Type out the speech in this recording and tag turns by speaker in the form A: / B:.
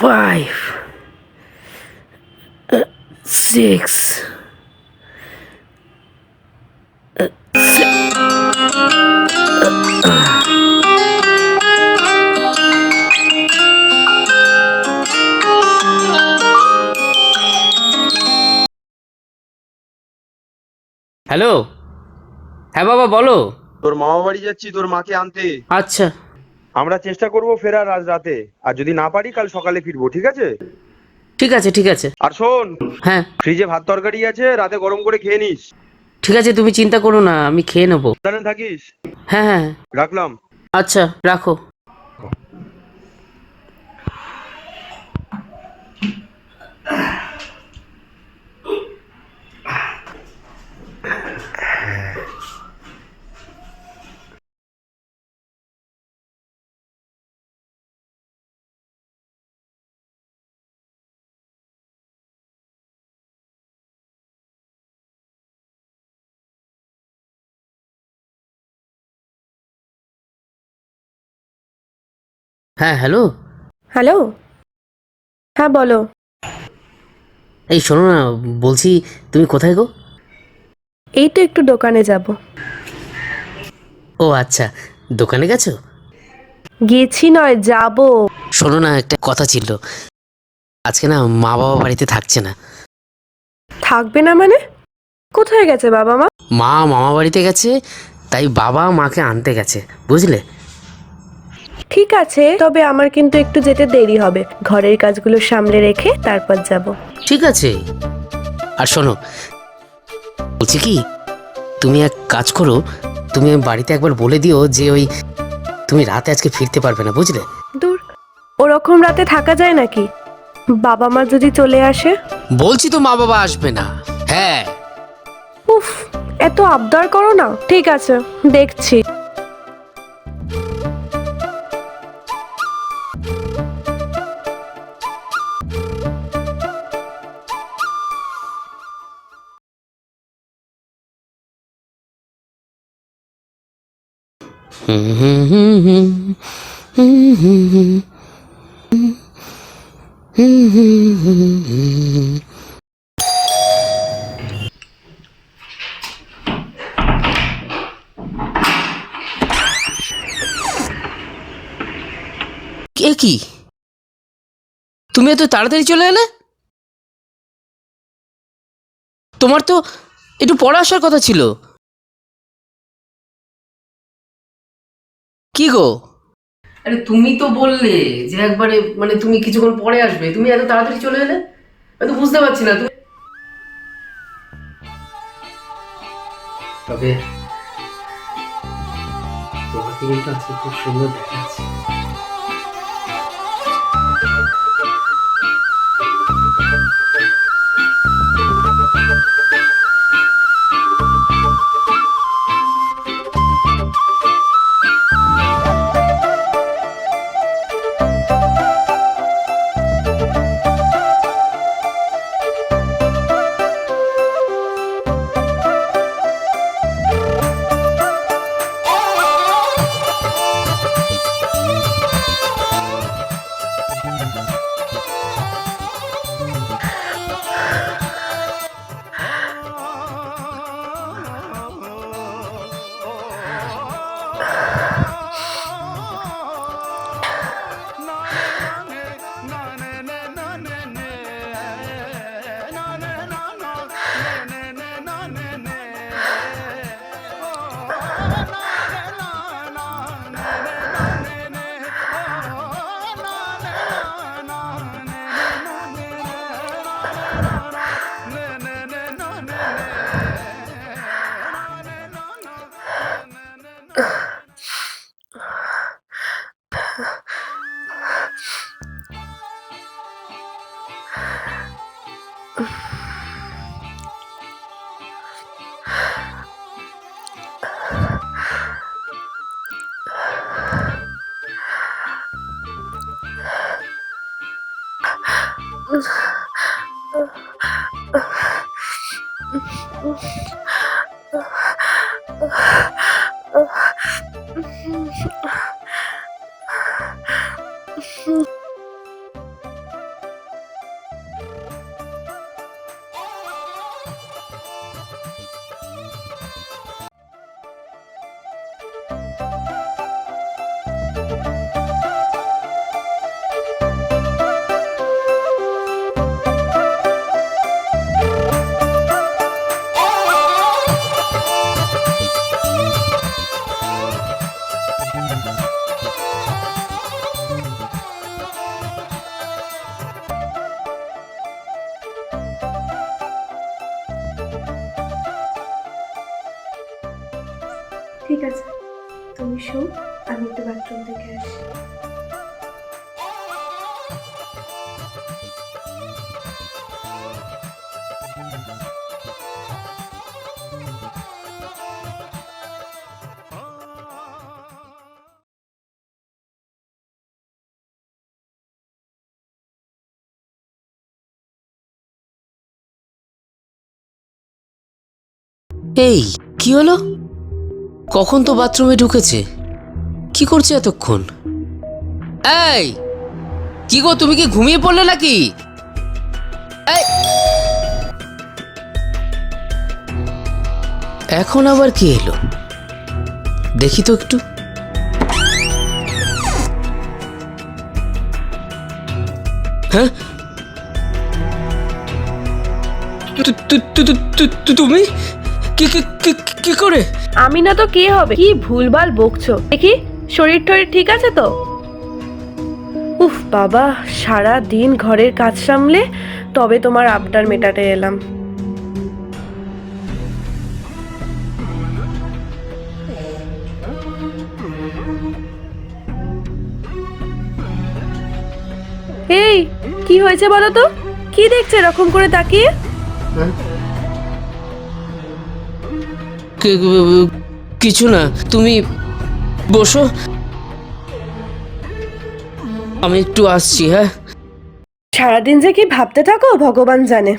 A: five, uh, six, uh, se-
B: hello হ্যাঁ বাবা বলো।
C: তোর মামা বাড়ি যাচ্ছি তোর মাকে আনতে।
B: আচ্ছা।
C: আমরা চেষ্টা করব ফেরার আজ রাতে। আর যদি না পারি কাল সকালে ফিরবো ঠিক আছে?
B: ঠিক আছে ঠিক আছে।
C: আর শোন
B: হ্যাঁ।
C: ফ্রিজে ভাত তরকারি আছে রাতে গরম করে খেয়ে নিস।
B: ঠিক আছে তুমি চিন্তা করো না আমি খেয়ে নেব।
C: সাবধানে থাকিস।
B: হ্যাঁ হ্যাঁ
C: রাখলাম।
B: আচ্ছা রাখো। হ্যাঁ হ্যালো?
D: হ্যালো? হ্যাঁ বলো।
B: এই শোনো না বলছি তুমি কোথায় গো?
D: এই তো একটু দোকানে যাব।
B: ও আচ্ছা দোকানে গেছো?
D: গেছি নয় যাব।
B: শোনো না একটা কথা ছিল। আজকে না মা বাবা বাড়িতে থাকছে না।
D: থাকবে না মানে? কোথায় গেছে বাবা মা?
B: মা মামা বাড়িতে গেছে তাই বাবা মাকে আনতে গেছে বুঝলে?
D: ঠিক আছে তবে আমার কিন্তু একটু যেতে দেরি হবে। ঘরের কাজগুলো সামলে রেখে তারপর যাব।
B: ঠিক আছে। আর শোনো বলছি কি তুমি এক কাজ করো তুমি বাড়িতে একবার বলে দিও যে ওই তুমি রাতে আজকে ফিরতে পারবে না বুঝলে?
D: দূর ওরকম রাতে থাকা যায় নাকি? বাবা মা যদি চলে আসে?
B: বলছি তো মা বাবা আসবে না। হ্যাঁ।
D: উফ এত আবদার করো না। ঠিক আছে দেখছি। Mm-hmm.
B: কে কি? তুমি এত তাড়াতাড়ি চলে এলে? তোমার তো একটু পড়া আসার কথা ছিল। কি গো? আরে তুমি তো বললে যে একবারে মানে তুমি কিছুক্ষণ পরে আসবে। তুমি এত তাড়াতাড়ি চলে এলে? আমি তো বুঝতে পারছি না, তুমি তবে তোমাকে কিন্তু আজকে খুব সুন্দর দেখাচ্ছে। Mm-hmm.
D: ঠিক আছে তুমি শো আমি একটু বাথরুম দেখে আসি।
B: এই, কি হলো? কখন তো বাথরুমে ঢুকেছে? কি করছে এতক্ষণ? এই, কি গো, তুমি কি ঘুমিয়ে পড়লে নাকি? এখন আবার কি এলো? দেখি তো একটু। হ্যাঁ? তুমি? কি কি- কি- কি করে?
D: আমি না তো কে হবে? কি ভুলভাল বকছো? দেখি শরীর টরীর ঠিক আছে তো? উফ বাবা সারা দিন ঘরের কাজ সামলে তবে তোমার আবদার মেটাতে এলাম। এই কি হয়েছে বলো তো? কি দেখছে এরকম করে তাকিয়ে?
B: কিছু না, তুমি বসো। আমি একটু আসছি হ্যাঁ?
D: সারাদিন যে কি ভাবতে থাকো, ভগবান জানে।